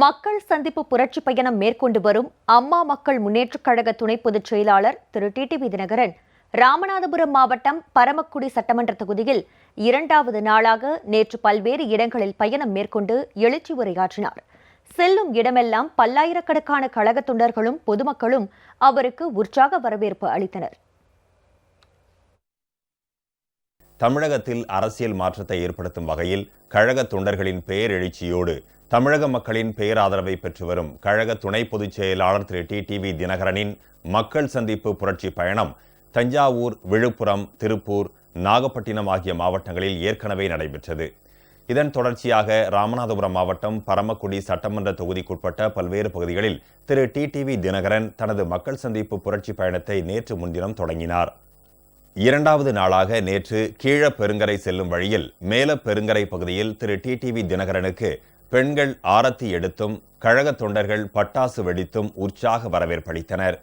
மக்கள் சந்திப்பு புரட்சி பயணம் மேற்கொண்டு வரும் அம்மா மக்கள் முன்னேற்றக் கழக துணை பொதுச் செயலாளர் திரு. டிடிவி தினகரன் ராமநாதபுரம் மாவட்டம் பரமக்குடி சட்டமன்ற தொகுதியில் இரண்டாவது நாளாக நேற்று பல்வேறு இடங்களில் பயணம் மேற்கொண்டு எழுச்சி உரையாற்றினார். செல்லும் இடமெல்லாம் பல்லாயிரக்கணக்கான கழக தொண்டர்களும் பொதுமக்களும் அவருக்கு உற்சாக வரவேற்பு அளித்தனர். தமிழகத்தில் அரசியல் மாற்றத்தை ஏற்படுத்தும் வகையில் கழக தொண்டர்களின் பேரெழுச்சியோடு தமிழக மக்களின் பேராதரவை பெற்று வரும் கழக துணை பொதுச் செயலாளர் திரு டி டிவி தினகரனின் மக்கள் சந்திப்பு புரட்சி பயணம் தஞ்சாவூர் விழுப்புரம் திருப்பூர் நாகப்பட்டினம் ஆகிய மாவட்டங்களில் ஏற்கனவே நடைபெற்றது. இதன் தொடர்ச்சியாக ராமநாதபுரம் மாவட்டம் பரமக்குடி சட்டமன்ற தொகுதிக்குட்பட்ட பல்வேறு பகுதிகளில் திரு டி டிவி தினகரன் தனது மக்கள் சந்திப்பு புரட்சி பயணத்தை நேற்று முன்தினம் தொடங்கினார். இரண்டாவது நாளாக நேற்று கீழ பெருங்கரை செல்லும் வழியில் மேல பெருங்கரை பகுதியில் திரு டி டிவி தினகரனுக்கு பெண்கள் ஆரத்தி எடுத்தும் கழக தொண்டர்கள் பட்டாசு வெடித்தும் உற்சாக வரவேற்பளித்தனர்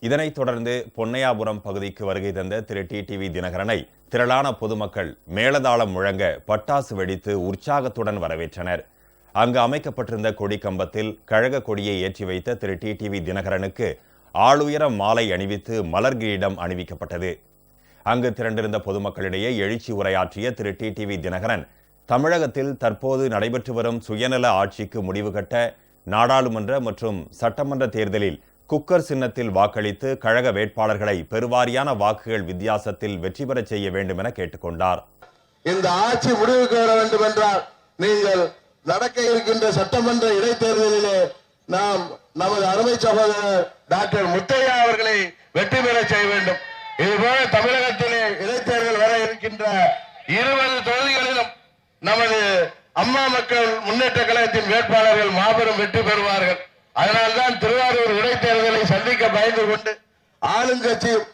இதனைத் தொடர்ந்து பொன்னையாபுரம் பகுதிக்கு வருகை தந்த திரு. டிடிவி தினகரனை திரளான பொதுமக்கள் மேளதாளம் முழங்க பட்டாசு வெடித்து உற்சாகத்துடன் வரவேற்றனர். அங்கு அமைக்கப்பட்டிருந்த கொடி கம்பத்தில் கழக கொடியை ஏற்றி வைத்த திரு. டிடிவி தினகரனுக்கு ஆளுயர மாலை அணிவித்து மலர் கிரீடம் அணிவிக்கப்பட்டது. அங்கு திரண்டிருந்த பொதுமக்களிடையே எழுச்சி உரையாற்றிய திரு. டி. டிவி தினகரன் தமிழகத்தில் தற்போது நடைபெற்று வரும் சுயநல ஆட்சிக்கு முடிவு கட்ட நாடாளுமன்ற மற்றும் சட்டமன்ற தேர்தலில் குக்கர் சின்னத்தில் வாக்களித்து கழக வேட்பாளர்களை பெருவாரியான வாக்குகள் வித்தியாசத்தில் வெற்றி பெறச் செய்ய வேண்டும் என கேட்டுக்கொண்டார் இந்த ஆட்சி முடிவுக்கு வர வேண்டும் என்றால் நீங்கள் நடக்க இருக்கின்ற சட்டமன்ற இடைத்தேர்தலிலே நாம் நமது அருமை சகோதரர் டாக்டர் முத்தையா அவர்களை வெற்றி பெற செய்ய வேண்டும். இதுபோல தமிழகத்திலே இடைத்தேர்தல் வர இருக்கின்ற இருபது தொகுதிகளிலும் நமது அம்மா மக்கள் முன்னேற்ற கழகத்தின் வேட்பாளர்கள் மாபெரும் வெற்றி பெறுவார்கள். அதனால்தான் திருவாரூர் இடைத்தேர்தலை சந்திக்க பயந்து கொண்டு ஆளுங்கட்சியும்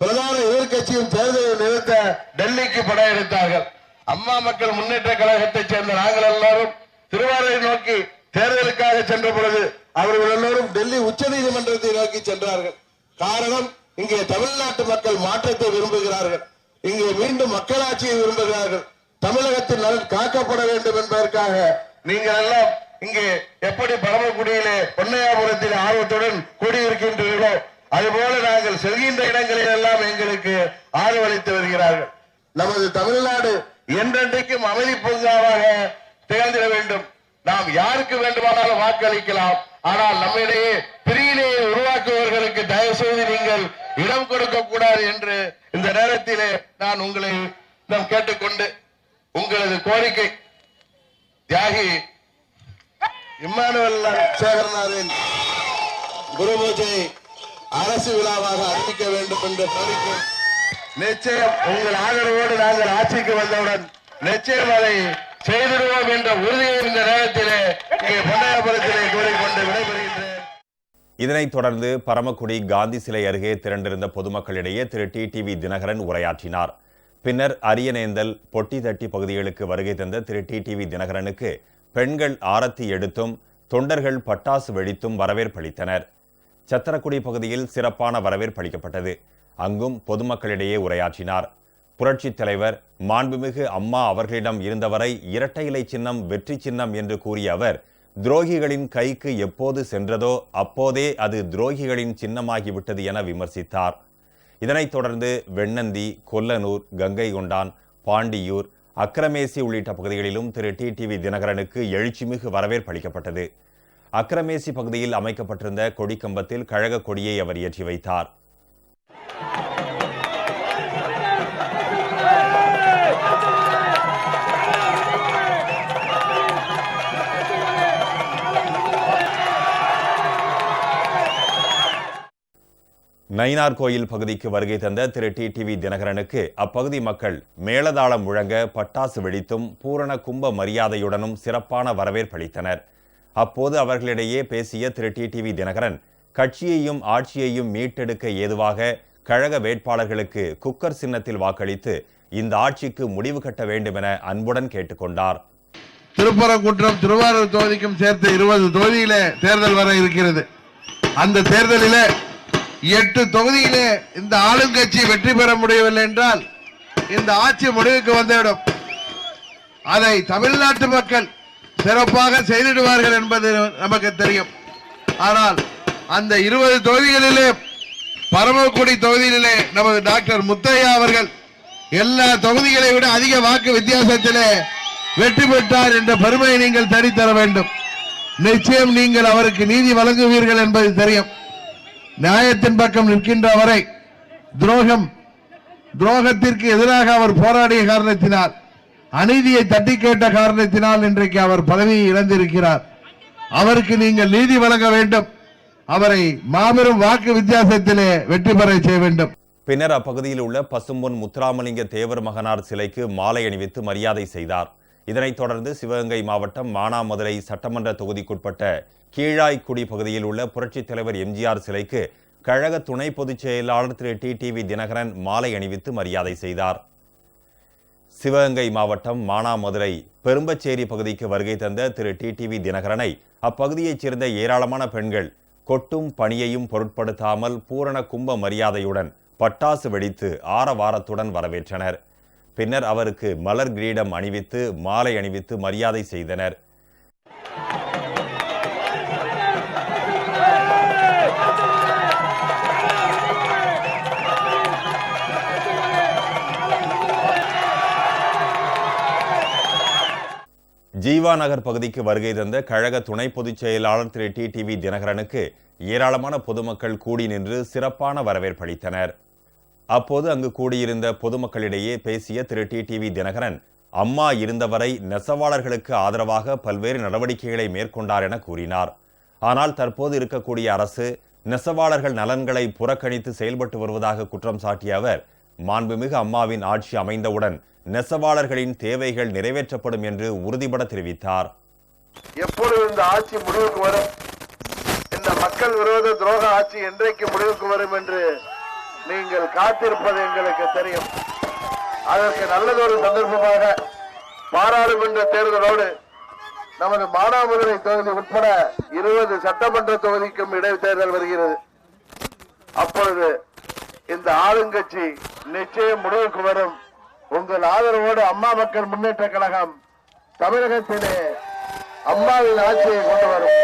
பிரதான எதிர்கட்சியும் தேர்தலை நிறுத்த டெல்லிக்கு படையெடுத்தார்கள் அம்மா மக்கள் முன்னேற்ற கழகத்தைச் சேர்ந்த நாங்கள் எல்லாரும் திருவாரூரை நோக்கி தேர்தலுக்காக சென்ற பொழுது அவர்கள் எல்லோரும் டெல்லி உச்ச நீதிமன்றத்தை நோக்கி சென்றார்கள். காரணம் இங்கே தமிழ்நாட்டு மக்கள் மாற்றத்தை விரும்புகிறார்கள். இங்கே மீண்டும் மக்களாட்சியை விரும்புகிறார்கள். தமிழகத்தின் நலன் காக்கப்பட வேண்டும் என்பதற்காக நீங்கள் எல்லாம் இங்கே எப்படி பரமக்குடியிலே பொன்னையாபுரத்தில் ஆர்வத்துடன் கூடியிருக்கின்றீர்களோ அதுபோல நாங்கள் செல்கின்ற இடங்களில் எல்லாம் எங்களுக்கு ஆதரவளித்து வருகிறார்கள். நமது தமிழ்நாடு என்றென்றைக்கும் அமைதி பூங்காவாக திகழ்ந்திட வேண்டும். நாம் யாருக்கு வேண்டுமானாலும் வாக்களிக்கலாம். ஆனால் நம்மிடையே பிரியிலேயே உருவாக்குபவர்களுக்கு தயவு செய்து நீங்கள் இடம் கொடுக்க கூடாது என்று இந்த நேரத்திலே நான் உங்களை நாம் கேட்டுக்கொண்டு உங்களது கோரிக்கை தியாகி இம்மானுவல் சேகரனாரின் குரு பூஜை அரசு விழாவாக அறிவிக்க வேண்டும் என்று கோரிக்கை. நிச்சயம் உங்கள் ஆதரவோடு நாங்கள் ஆட்சிக்கு வந்தவுடன் நிச்சயம் அதை செய்திடுவோம் என்ற உறுதியை இந்த நேரத்திலே இங்கே பொன்னையாபுரத்திலே கூறிக்கொண்டு விடைபெறுகின்றேன். இதனைத் தொடர்ந்து பரமக்குடி காந்தி சிலை அருகே திரண்டிருந்த பொதுமக்களிடையே திரு. டி. டிவி தினகரன் உரையாற்றினார். பின்னர் அரியநேந்தல் பொட்டி தட்டி பகுதிகளுக்கு வருகை தந்த திரு. டி. டிவி தினகரனுக்கு பெண்கள் ஆரத்தி எடுத்தும் தொண்டர்கள் பட்டாசு வெடித்தும் வரவேற்பளித்தனர் சத்திரக்குடி பகுதியில் சிறப்பான வரவேற்பளிக்கப்பட்டது அங்கும் பொதுமக்களிடையே உரையாற்றினார். புரட்சித் தலைவர் மாண்புமிகு அம்மா அவர்களிடம் இருந்தவரை இரட்டை இலை சின்னம் வெற்றி சின்னம் என்று கூறிய அவர் துரோகிகளின் கைக்கு எப்போது சென்றதோ அப்போதே அது துரோகிகளின் சின்னமாகிவிட்டது என விமர்சித்தார். இதனைத் தொடர்ந்து வெண்ணந்தி கொல்லனூர் கங்கை கொண்டான் பாண்டியூர் அக்கிரமேசி உள்ளிட்ட பகுதிகளிலும் திரு. டி. டிவி தினகரனுக்கு எழுச்சிமிகு வரவேற்பு அளிக்கப்பட்டது. அக்கிரமேசி பகுதியில் அமைக்கப்பட்டிருந்த கொடிக்கம்பத்தில் கழக கொடியை அவர் ஏற்றி வைத்தார். நயினார் கோயில் பகுதிக்கு வருகை தந்த திரு டி டிவி தினகரனுக்கு அப்பகுதி மக்கள் மேலதாளம் முழங்க பட்டாசு வெடித்தும் பூரண கும்ப மரியாதையுடனும் சிறப்பான வரவேற்பளித்தனர் அப்போது அவர்களிடையே பேசிய திரு டி டிவி தினகரன் கட்சியையும் ஆட்சியையும் மீட்டெடுக்க ஏதுவாக கழக வேட்பாளர்களுக்கு குக்கர் சின்னத்தில் வாக்களித்து இந்த ஆட்சிக்கு முடிவு கட்ட வேண்டும் என அன்புடன் கேட்டுக்கொண்டார் திருப்பரங்குன்றம் திருவாரூர் தொகுதிக்கும் சேர்த்து இருபது தொகுதியிலே தேர்தல் வர இருக்கிறது. அந்த தேர்தலிலே எட்டு தொகுதியிலே இந்த ஆளுங்கட்சி வெற்றி பெற முடியவில்லை என்றால் இந்த ஆட்சி முடிவுக்கு வந்துவிடும். அதை தமிழ்நாட்டு மக்கள் சிறப்பாக செய்திடுவார்கள் என்பது நமக்கு தெரியும். ஆனால் அந்த இருபது தொகுதிகளிலே பரமக்குடி தொகுதியிலே நமது டாக்டர் முத்தையா அவர்கள் எல்லா தொகுதிகளை விட அதிக வாக்கு வித்தியாசத்திலே வெற்றி பெற்றார் என்ற பெருமையை நீங்கள் தனித்தர வேண்டும். நிச்சயம் நீங்கள் அவருக்கு நீதி வழங்குவீர்கள் என்பது தெரியும். நியாயத்தின் பக்கம் நிற்கின்ற வரை துரோகம் துரோகத்திற்கு எதிராக அவர் போராடிய காரணத்தினால் அநீதியை தட்டி கேட்ட காரணத்தினால் இன்றைக்கு அவர் பதவியை இழந்திருக்கிறார். அவருக்கு நீங்கள் நீதி வழங்க வேண்டும். அவரை மாபெரும் வாக்கு வித்தியாசத்திலே வெற்றி பெற செய்ய வேண்டும். பின்னர் அப்பகுதியில் உள்ள பசும்பொன் முத்துராமலிங்க தேவர் மகனார் சிலைக்கு மாலை அணிவித்து மரியாதை செய்தார். இதனைத் தொடர்ந்து சிவகங்கை மாவட்டம் மானாமதுரை சட்டமன்ற தொகுதிக்குட்பட்ட கீழாய்க்குடி பகுதியில் உள்ள புரட்சித் தலைவர் எம்ஜிஆர் சிலைக்கு கழக துணை பொதுச் செயலாளர் திரு டி டிவி தினகரன் மாலை அணிவித்து மரியாதை செய்தார். சிவகங்கை மாவட்டம் மானாமதுரை பெரும்பச்சேரி பகுதிக்கு வருகை தந்த திரு டி டிவி தினகரனை அப்பகுதியைச் சேர்ந்த ஏராளமான பெண்கள் கொட்டும் பணியையும் பொருட்படுத்தாமல் பூரண கும்ப மரியாதையுடன் பட்டாசு வெடித்து ஆரவாரத்துடன் வரவேற்றனர். பின்னர் அவருக்கு மலர் கிரீடம் அணிவித்து மாலை அணிவித்து மரியாதை செய்தனர். ஜீவா நகர் பகுதிக்கு வருகை தந்த கழக துணை பொதுச் செயலாளர் திரு டி டிவி தினகரனுக்கு ஏராளமான பொதுமக்கள் கூடி நின்று சிறப்பான வரவேற்பளித்தனர் அப்போது அங்கு கூடியிருந்த பொதுமக்களிடையே பேசிய திரு. டி. டிவி தினகரன் அம்மா இருந்தவரை நெசவாளர்களுக்கு ஆதரவாக பல்வேறு நடவடிக்கைகளை மேற்கொண்டார் என கூறினார். ஆனால் தற்போது இருக்கக்கூடிய அரசு நெசவாளர்கள் நலன்களை புறக்கணித்து செயல்பட்டு வருவதாக குற்றம் சாட்டிய அவர் மாண்புமிகு அம்மாவின் ஆட்சி அமைந்தவுடன் நெசவாளர்களின் தேவைகள் நிறைவேற்றப்படும் என்று உறுதிபட தெரிவித்தார். எப்பொழுது இந்த ஆட்சி முடிவுக்கு வரும்? இந்த மக்கள் விரோத துரோக ஆட்சி என்றைக்கு முடிவுக்கு வரும் என்று நீங்கள் காத்திருப்பது எங்களுக்கு தெரியும். அதற்கு நல்லதொரு சந்தர்ப்பமாக பாராளுமன்ற தேர்தலோடு நமது மானாமதுரை தொகுதி உட்பட இருபது சட்டமன்ற தொகுதிக்கும் இடைத்தேர்தல் வருகிறது. அப்பொழுது இந்த ஆளுங்கட்சி நிச்சயம் முடிவுக்கு வரும். உங்கள் ஆதரவோடு அம்மா மக்கள் முன்னேற்ற கழகம் தமிழகத்திலே அம்மாவின் ஆட்சியை கொண்டு வரும்.